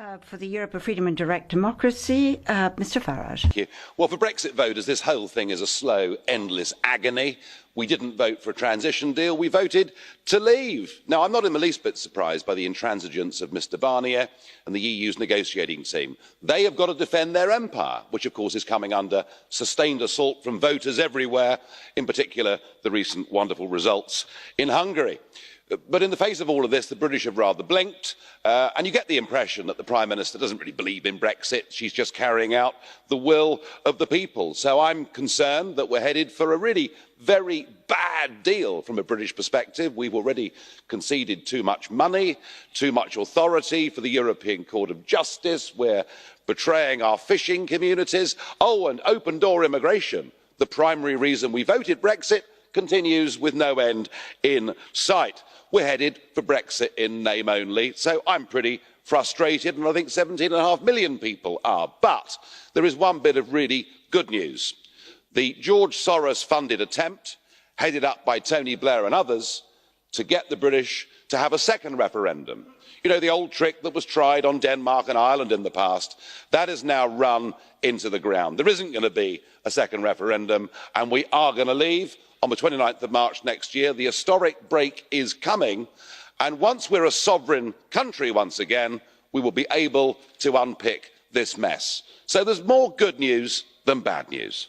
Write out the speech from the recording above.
Uh, for the Europe of Freedom and Direct Democracy, uh, Mr. Farage. Thank you. Well, for Brexit voters, this whole thing is a slow, endless agony. We didn't vote for a transition deal, we voted to leave. Now, I'm not in the least bit surprised by the intransigence of Mr Barnier and the EU's negotiating team. They have got to defend their empire, which of course is coming under sustained assault from voters everywhere, in particular the recent wonderful results in Hungary but in the face of all of this the british have rather blinked uh, and you get the impression that the prime minister doesn't really believe in brexit. She's just carrying out the will of the people. So i'm concerned that we're headed for a really very bad deal from a british perspective. We've already conceded too much money too much authority for the european court of justice. We're betraying our fishing communities. Oh and open door immigration. The primary reason we voted brexit continues with no end in sight. we're headed for brexit in name only so i'm pretty frustrated and i think seventeen and a half million people are. but there is one bit of really good news the george soros funded attempt headed up by tony blair and others to get the british to have a second referendum you know the old trick that was tried on denmark and ireland in the past that has now run into the ground. there isn't going to be a second referendum and we are going to leave on twenty nine march next year. the historic break is coming and once we're a sovereign country once again we will be able to unpick this mess. so there's more good news than bad news.